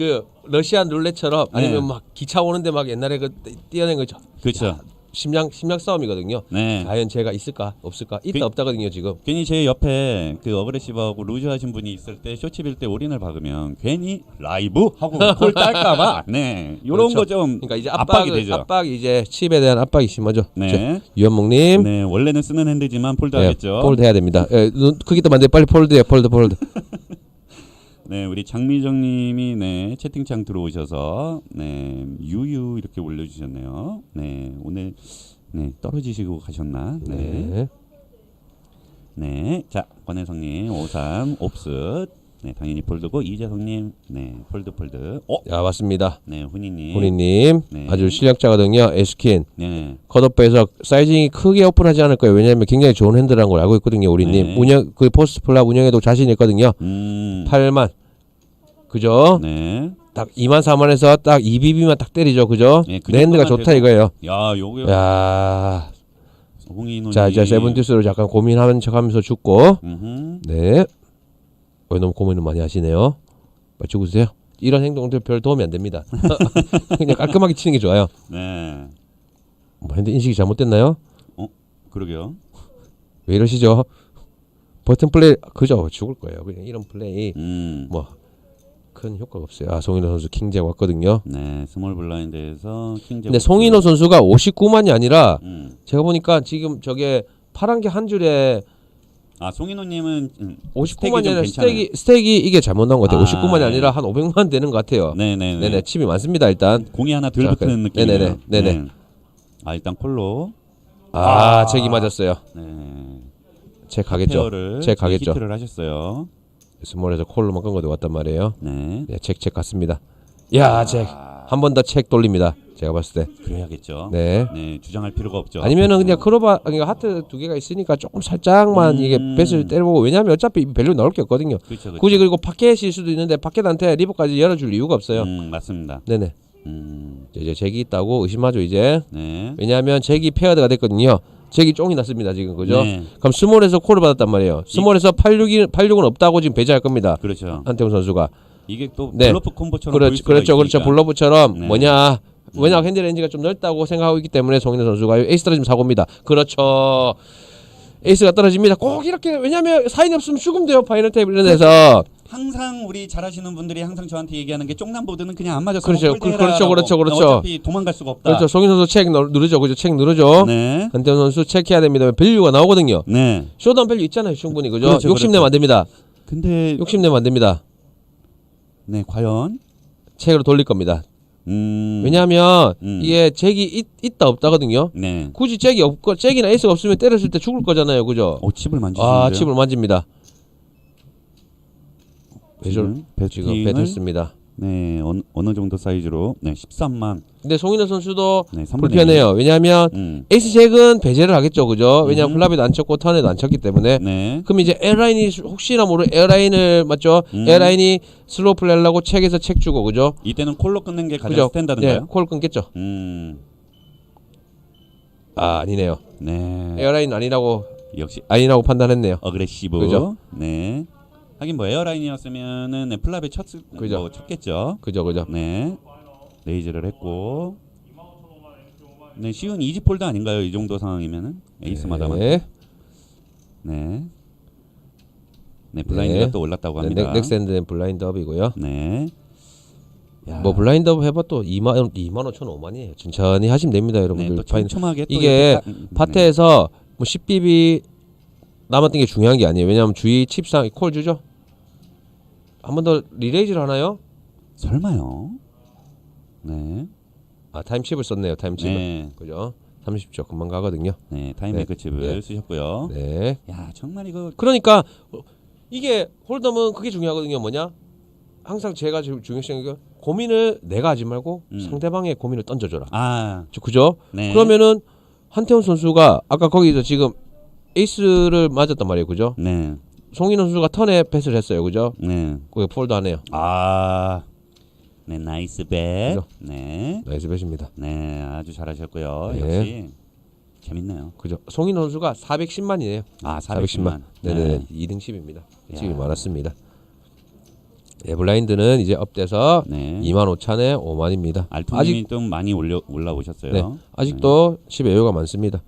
그 러시안 룰렛처럼 아니면 네. 막 기차 오는데 막 옛날에 그 뛰어낸 거죠. 그렇죠. 심장 심장 싸움이거든요. 네. 과연 제가 있을까 없을까 있다 그- 없다거든요 지금. 괜히 제 옆에 그 어그레시브하고 루즈 하신 분이 있을 때 쇼츠 빌 때 올인을 박으면 괜히 라이브 하고 콜 딸까봐 네 이런 그렇죠. 거좀 그러니까 이제 압박이 압박이 되죠. 압박이 이제 칩에 대한 압박이 심하죠. 네. 자, 유현목님 네 원래는 쓰는 핸드지만 폴드 네, 하겠죠. 폴드 해야 됩니다. 예, 눈 크기도 만데 빨리 폴드해 폴드 폴드. 네 우리 장미정 님이 네 채팅창 들어오셔서 네 유유 이렇게 올려 주셨네요. 네 오늘 네 떨어지시고 가셨나? 네. 네. 네. 자, 권혜성 님, 53, 옵스. 네, 당연히 폴드고, 이재성 님, 네, 폴드, 폴드. 어? 야 맞습니다. 네, 훈이님. 본인님 네. 아주 실력자거든요. 에스킨 네, 컷오프에서 사이징이 크게 오픈하지 않을 거예요. 왜냐하면 굉장히 좋은 핸드라는 걸 알고 있거든요. 우리님 네. 운영 그 포스트 플랍 운영에도 자신 있거든요. 음. 8만 그죠? 네. 딱 2만 4만에서 딱 2BB만 딱 때리죠. 그죠? 네, 그 정도만 좋다 돼도- 이거예요. 야, 요거, 야. 자 이제 세븐티스로 잠깐 고민하는 척하면서 죽고 음흠. 네. 왜 너무 고민을 많이 하시네요. 빨리 죽으세요. 이런 행동들 별 도움이 안 됩니다. 그냥 깔끔하게 치는 게 좋아요. 네. 뭐 핸드 인식이 잘못됐나요? 그러게요. 왜 이러시죠? 버튼 플레이 그죠 죽을 거예요. 그냥 이런 플레이 음. 뭐 큰 효과가 없어요. 아 송인호 선수 킹제 왔거든요. 네, 스몰 블라인드에서 킹제. 근데 송인호 선수가 59만이 아니라 음. 제가 보니까 지금 저게 파란 게 한 줄에 아, 송인호님은 음, 59만이 좀 아니라. 스택이 스택이 이게 잘못 나온 것 같아요. 아, 59만이 네. 아니라 한 500만 되는 것 같아요. 네네네. 네네 칩이 많습니다 일단. 공이 하나 덜 자, 붙은 그- 느낌이네요. 네네네, 네네. 네. 아, 일단 콜로. 아, 아. 책이 맞았어요. 네. 책 가겠죠. 페어를 책 가겠죠. 히트를 하셨어요. 스몰에서 콜로만 끈거도 왔단 말이에요. 네. 네, 책, 책 갔습니다. 야, 책. 한 번 더 책 돌립니다. 제가 봤을 때. 그래야겠죠. 네. 네, 주장할 필요가 없죠. 아니면은 그냥 크로바 그러니까 하트 두 개가 있으니까 조금 살짝만 음. 이게 배스를 때려보고 왜냐하면 어차피 밸류 나올 게 없거든요. 그렇죠, 그렇죠. 굳이 그리고 파켓일 수도 있는데 파켓한테 리버까지 열어줄 이유가 없어요. 음, 맞습니다. 네네. 음, 이제 잭이 있다고 의심하죠 이제. 네. 왜냐하면 잭이 페어드가 됐거든요. 잭이 쫑이 났습니다 지금 그죠? 네, 그럼 스몰에서 콜을 받았단 말이에요. 스몰에서 86이 86은 없다고 지금 배제할 겁니다. 그렇죠. 한태웅 선수가. 이게 또 네. 블러프 콤보처럼 그렇죠, 그렇죠, 그렇죠. 있으니까. 블러브처럼 네. 뭐냐? 왜냐 핸드 렌즈가 좀 넓다고 생각하고 있기 때문에 송인호 선수가 에이스 떨어지면 사고입니다. 그렇죠. 에이스가 떨어집니다. 꼭 이렇게 왜냐면 사인이 없으면 죽으면 돼요 파이널 테이블 이런 데서 항상 우리 잘하시는 분들이 항상 저한테 얘기하는 게 쪽남보드는 그냥 안 맞았어. 그렇죠, 그- 그렇죠. 그렇죠, 그렇죠. 어차피 도망갈 수가 없다. 그렇죠. 송인호 선수 책 누- 누르죠, 그죠? 책 누르죠. 네. 한태훈 선수 체크해야 됩니다. 밸류가 나오거든요. 네. 쇼다운 밸류 있잖아요, 충분히 그죠? 그렇죠, 욕심내면 그렇죠. 안 됩니다. 근데 욕심내면 안 됩니다. 네, 과연 책으로 돌릴 겁니다. 음. 왜냐하면 음. 이게 잭이 있, 있다 없다거든요. 네. 굳이 잭이 없고 잭이나 에이스가 없으면 때렸을 때 죽을 거잖아요, 그죠? 어, 칩을 만지시는데요. 아 칩을 만집니다. 배절 지금 배됐습니다. 네, 어느, 어느 정도 사이즈로 네, 13만. 근데 송인호 선수도 네, 3분의 불편해요. 왜냐하면 음. 에이스 잭은 배제를 하겠죠, 그죠? 왜냐하면 음. 플랍에도 안 쳤고 턴에도 안 쳤기 때문에. 네. 그럼 이제 에어라인이 혹시나 모르 에어라인을 맞죠? 음. 에어라인이 슬로우 플레이하려고 책에서 책 주고 그죠? 이때는 콜로 끊는 게 가장 그죠? 스탠다드인가요? 네, 콜 끊겠죠. 음. 아 아니네요. 네. 에어라인 아니라고 역시 아니라고 판단했네요. 어그레시브. 그죠? 네. 하긴 뭐 에어라인이었으면은 네, 플랍에 쳤을 그죠. 뭐 쳤겠죠. 그죠, 그죠. 네. 레이즈를 했고. 네, 쉬운 이지 폴드 아닌가요? 이 정도 상황이면은 에이스마다만. 네. 네. 네, 블라인드가 네. 또 올랐다고 네, 합니다. 넥- 넥센드는 블라인드업이고요. 네. 야. 뭐 블라인드업 해봐 또 2만 2만 5천 5만이에요. 천천히 하시면 됩니다, 네, 여러분들. 또 파인- 촘촘하게 또 이게 음, 파트에서 뭐 10BB 남았던 게 중요한 게 아니에요. 왜냐하면 주위 칩상 콜 주죠. 한 번 더 리레이즈를 하나요? 네. 설마요. 네. 아 타임칩을 썼네요. 타임칩을. 네. 그죠? 30초 금방 가거든요. 네, 타임 네. 칩을 네. 쓰셨고요. 네. 야, 정말 이거 그러니까 어, 이게 홀덤은 그게 중요하거든요. 뭐냐? 항상 제가 주- 중요시하는 게 고민을 내가 하지 말고 음. 상대방의 고민을 던져줘라. 아, 저- 그죠? 네. 그러면은 한태훈 선수가 아까 거기서 지금 에이스를 맞았단 말이에요. 그죠? 네. 송인호 선수가 턴에 패스를 했어요. 그죠? 네. 그게 폴드 안 해요. 아. 네, 나이스 백. 그죠? 네. 나이스 배십니다. 네, 아주 잘하셨고요. 네. 역시 재밌네요. 그죠? 송인호 선수가 410만이네요. 아, 410만. 410만. 네네. 2등 10입니다. 칩이 야. 많았습니다. 예, 블라인드는 이제 업돼서 네. 2만 5천에 5만입니다. 알통님이 좀 많이 올려 올라오셨어요. 네, 아직도 10의 여유가 많습니다.